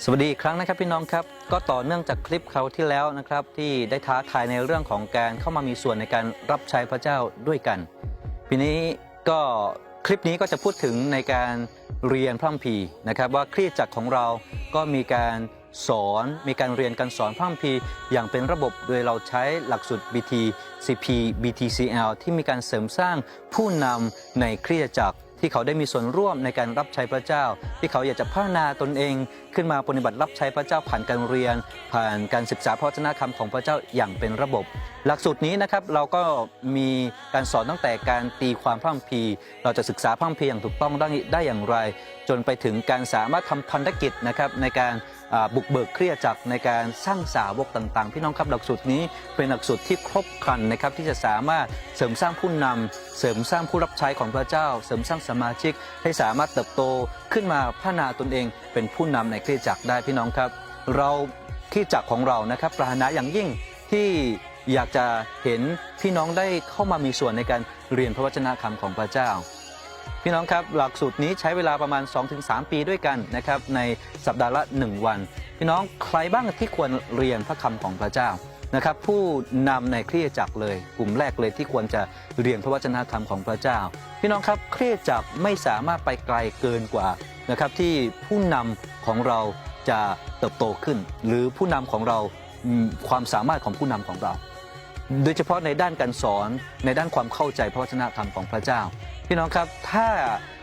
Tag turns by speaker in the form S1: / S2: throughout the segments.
S1: สวัสดีอีกครั้งนะครับพี่น้องครับก็ต่อเนื่องจากคลิปเขาวที่แล้วนะครับที่ได้ท้าทายในเรื่องของการเข้ามามีส่วนในการรับใช้พระเจ้าด้วยกันปีนี้ก็คลิปนี้ก็จะพูดถึงในการเรียนพระคัมภีร์นะครับว่าคริสตจักรของเราก็มีการสอนมีการเรียนการสอนพระคัมภีร์อย่างเป็นระบบโดยเราใช้หลักสูตร BTCP BTCL ที่มีการเสริมสร้างผู้นำในคริสตจักรที่เขาได้มีส่วนร่วมในการรับใช้พระเจ้า ที่เขาอยากจะพัฒนาตนเองขึ้นมาปฏิบัติรับใช้พระเจ้าผ่านการเรียน ผ่านการศึกษาพระวจนะคำของพระเจ้าอย่างเป็นระบบ หลักสูตรนี้นะครับเราก็มีการสอนตั้งแต่การตีความพระคัมภีร์ เราจะศึกษาพระคัมภีร์อย่างถูกต้องได้ได้อย่างไร จนไปถึงการสามารถทำพันธกิจนะครับในการบุกเบิกเครียดจักในการสร้างสาวกต่างๆ พี่น้องครับหลักสูตรนี้เป็นหลักสูตรที่ครบครันนะครับที่จะสามารถเสริมสร้างผู้นำเสริมสร้างผู้รับใช้ของพระเจ้า เสริมสร้างสมาชิกให้สามารถเติบโตขึ้นมาพัฒนาตนเองเป็นผู้นำในคริสตจักรได้พี่น้องครับ เราคริสตจักรของเรานะครับปรารถนาอย่างยิ่งที่อยากจะเห็นพี่น้องได้เข้ามามีส่วนในการเรียนพระวจนะคำของพระเจ้า พี่น้องครับหลักสูตรนี้ใช้เวลาประมาณ 2-3 ปีด้วยกันนะครับในสัปดาห์ละ 1 วัน พี่น้องใครบ้างที่ควรเรียนพระคำของพระเจ้านะครับผู้นำในคริสตจักรเลย กลุ่มแรกเลยที่ควรจะเรียนพระวจนะคำของพระเจ้า พี่น้องครับคริสตจักรไม่สามารถไปไกลเกินกว่า นะครับที่ผู้นำของเราจะเติบโตขึ้น หรือผู้นำของเราความสามารถของผู้นำของเรา โดยเฉพาะในด้านการสอนในด้านความเข้าใจพระวจนะธรรมของพระเจ้า พี่น้องครับถ้า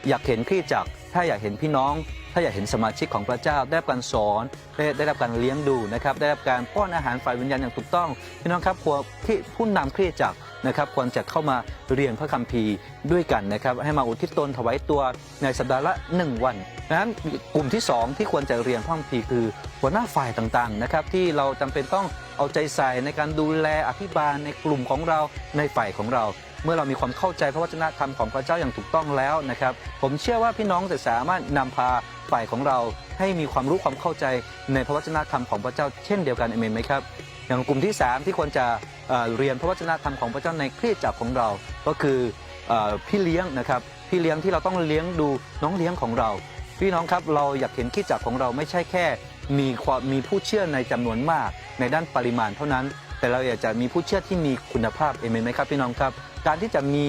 S1: อยากเห็นคริสจักร ถ้าอยากเห็นพี่น้อง ถ้าอยากเห็นสมาชิกของพระเจ้า ได้รับการสอนได้ได้รับการเลี้ยงดูนะครับได้รับการป้อนอาหารฝ่ายวิญญาณอย่างถูกต้อง พี่น้องครับควที่ผู้นำคริสจักร นะครับควรจะเข้ามาเรียนพระคัมภีร์ด้วยกันนะครับให้มาอุทิศตนถวายตัวในสัปดาห์ละ 1 วันดังนั้นกลุ่มที่ 2 ที่ควรจะเรียนพระคัมภีร์คือหัวหน้าฝ่ายต่างๆนะครับที่เราจำเป็นต้องเอาใจใส่ในการดูแลอภิบาลในกลุ่มของเราในฝ่ายของเรา เมื่อเรามีความเข้าใจพระวจนะธรรมของพระเจ้าอย่างถูกต้องแล้วนะครับ ผมเชื่อว่าพี่น้องจะสามารถนำพาฝ่ายของเราให้มีความรู้ความเข้าใจในพระวจนะธรรมของพระเจ้าเช่นเดียวกันเอเมนไหมครับอย่างกลุ่มที่ 3 ที่ควรจะเเรียนพระวจนะธรรมของพระเจ้าในคริสตจักรของเรา ก็คืออพี่เลี้ยงนะครับพี่เลี้ยงที่เราต้องเลี้ยงดูน้องเลี้ยงของเรา พี่น้องครับเราอยากเห็นคริสตจักรของเราไม่ใช่แค่ มีความมีผู้เชื่อในจำนวนมากในด้านปริมาณเท่านั้น แต่เราอยากจะมีผู้เชื่อที่มีคุณภาพเองไหมครับพี่น้องครับ การที่จะมี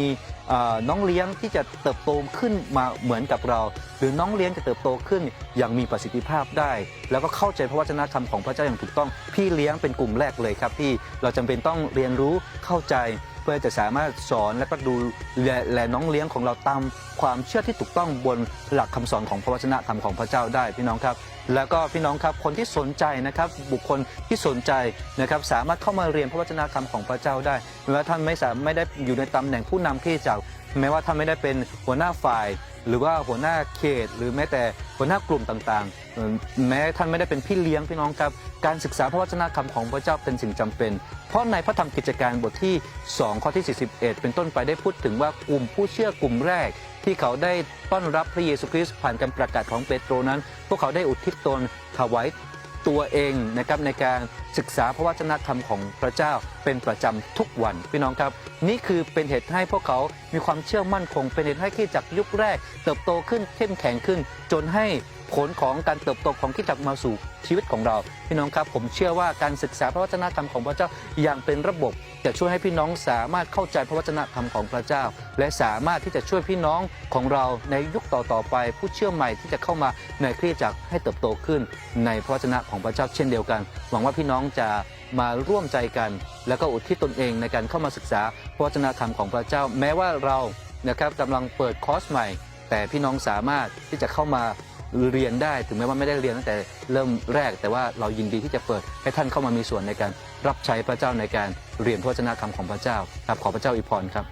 S1: น้องเลี้ยงที่จะเติบโตขึ้นมาเหมือนกับเรา หรือน้องเลี้ยงจะเติบโตขึ้นอย่างมีประสิทธิภาพได้ แล้วก็เข้าใจพระวจนะธรรมของพระเจ้าอย่างถูกต้อง พี่เลี้ยงเป็นกลุ่มแรกเลยครับที่เราจำเป็นต้องเรียนรู้เข้าใจเพื่อจะสามารถสอนและก็ดูแลแลน้องเลี้ยงของเราตามความเชื่อที่ถูกต้องบนหลักคำสอนของพระวจนะธรรมของพระเจ้าได้พี่น้องครับ แล้วก็พี่น้องครับคนที่สนใจนะครับบุคคลที่สนใจนะครับสามารถเข้ามาเรียนพระวจนะธรรมของพระเจ้าได้แม้ว่าท่านไม่สามารถไม่ได้อยู่ในตำแหน่งผู้นำที่จาก แม้ว่าท่านไม่ได้เป็นหัวหน้าฝ่าย หรือว่าหัวหน้าเขต หรือแม้แต่หัวหน้ากลุ่มต่างๆ แม้ท่านไม่ได้เป็นพี่เลี้ยงพี่น้องครับการศึกษาพระวจนะคำของพระเจ้าเป็นสิ่งจำเป็น เพราะในพระธรรมกิจการบทที่ 2 ข้อที่ 41 เป็นต้นไปได้พูดถึงว่ากลุ่มผู้เชื่อกลุ่มแรก ที่เขาได้ต้อนรับพระเยซูคริสต์ผ่านการประกาศของเปโตรนั้น พวกเขาได้อุทิศตนถวายตัวเองนะครับในการ ศึกษาพระวจนะธรรมของพระเจ้าเป็นประจำทุกวันพี่น้องครับ นี่คือเป็นเหตุให้พวกเขามีความเชื่อมั่นคง เป็นเหตุให้คริสตจักรยุคแรก เติบโตขึ้นเข้มแข็งขึ้น จนให้ผลของการเติบโตของคริสตจักรมาสู่ชีวิตของเรา พี่น้องครับ ผมเชื่อว่าการศึกษาพระวจนะธรรมของพระเจ้าอย่างเป็นระบบ จะช่วยให้พี่น้องสามารถเข้าใจพระวจนะธรรมของพระเจ้า และสามารถที่จะช่วยพี่น้องของเราในยุคต่อๆไป ผู้เชื่อใหม่ที่จะเข้ามาในคริสตจักรให้เติบโตขึ้น ในพระวจนะของพระเจ้าเช่นเดียวกัน หวังว่าพี่น้ององจะมาร่วมใจกัน แล้วก็อุทิศตนเองในการเข้ามาศึกษาพระวจนะธรรมของพระเจ้า แม้ว่าเรานะครับกำลังเปิดคอร์สใหม่ แต่พี่น้องสามารถที่จะเข้ามาเรียนได้ถึงแม้ว่าไม่ได้เรียนตั้งแต่เริ่มแรก แต่ว่าเรายินดีที่จะเปิดให้ท่านเข้ามามีส่วนในการรับใช้พระเจ้าในการเรียนพระวจนะธรรมของพระเจ้าครับขอพระเจ้าอวยพรครับ